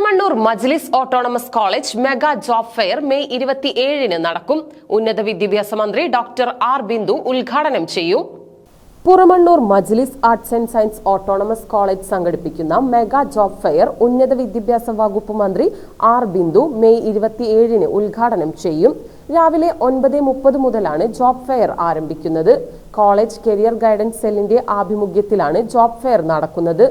Puramannur Majlis autonomous college mega job fair May ഇരുപത്തിയേഴിന് നടക്കും. ഉന്നത വിദ്യാഭ്യാസ മന്ത്രി ഡോക്ടർ ആർ ബിന്ദു ഉദ്ഘാടനം ചെയ്യും. Puramannur Majlis arts and science autonomous college സംഘടിപ്പിക്കുന്ന മെഗാ ജോബ് ഫെയർ ഉന്നത വിദ്യാഭ്യാസ വകുപ്പ് മന്ത്രി ആർ ബിന്ദു മെയ് ഇരുപത്തിയേഴിന് ഉദ്ഘാടനം ചെയ്യും. രാവിലെ ഒൻപത് മുപ്പത് മുതലാണ് ജോബ് ഫെയർ ആരംഭിക്കുന്നത്. കോളേജ് കരിയർ ഗൈഡൻസ് സെല്ലിന്റെ ആഭിമുഖ്യത്തിലാണ് ജോബ് ഫെയർ നടക്കുന്നത്.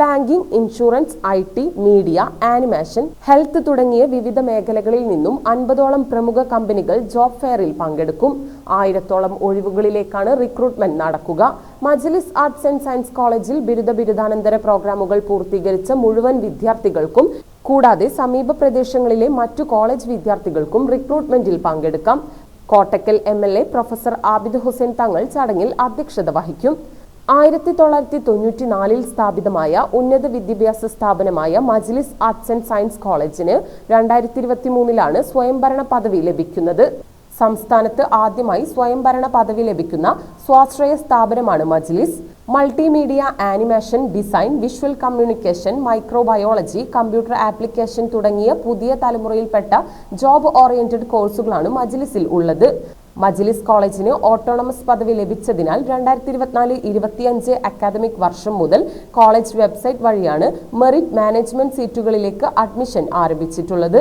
Banking insurance I T media animation health തുടങ്ങിയ വിവിധ മേഖലകളിൽ നിന്നും അൻപതോളം പ്രമുഖ കമ്പനികൾ ജോബ് ഫെയറിൽ പങ്കെടുക്കും. ആയിരത്തോളം ഒഴിവുകളിലേക്കാണ് റിക്രൂട്ട്മെന്റ് നടക്കുക. മജലിസ് ആർട്സ് ആൻഡ് സയൻസ് കോളേജിൽ ബിരുദ ബിരുദാനന്തര പ്രോഗ്രാമുകൾ പൂർത്തീകരിച്ച മുഴുവൻ വിദ്യാർത്ഥികൾക്കും കൂടാതെ സമീപ പ്രദേശങ്ങളിലെ മറ്റു കോളേജ് വിദ്യാർത്ഥികൾക്കും റിക്രൂട്ട്മെന്റിൽ പങ്കെടുക്കാം. Kottakkal M L A professor Abid Hussain Thangal ചടങ്ങിൽ അധ്യക്ഷത വഹിക്കും. ആയിരത്തി തൊള്ളായിരത്തി തൊണ്ണൂറ്റിനാലിൽ സ്ഥാപിതമായ ഉന്നത വിദ്യാഭ്യാസ സ്ഥാപനമായ മജ്ലിസ് ആർട്സ് ആൻഡ് സയൻസ് കോളേജിന് രണ്ടായിരത്തി ഇരുപത്തി മൂന്നിലാണ് സ്വയംഭരണ പദവി ലഭിക്കുന്നത്. സംസ്ഥാനത്ത് ആദ്യമായി സ്വയംഭരണ പദവി ലഭിക്കുന്ന സ്വാശ്രയ സ്ഥാപനമാണ് Majlis. Multimedia animation design visual communication microbiology computer application തുടങ്ങിയ പുതിയ തലമുറയിൽപ്പെട്ട ജോബ് ഓറിയന്റഡ് കോഴ്സുകളാണ് മജ്ലിസിൽ ഉള്ളത്. മജ്ലിസ് കോളേജിന് ഓട്ടോണമസ് പദവി ലഭിച്ചതിനാൽ രണ്ടായിരത്തി ഇരുപത്തിനാല് ഇരുപത്തിയഞ്ച് അക്കാദമിക് വർഷം മുതൽ കോളേജ് വെബ്സൈറ്റ് വഴിയാണ് മെറിറ്റ് മാനേജ്മെന്റ് സീറ്റുകളിലേക്ക് അഡ്മിഷൻ ആരംഭിച്ചിട്ടുള്ളത്.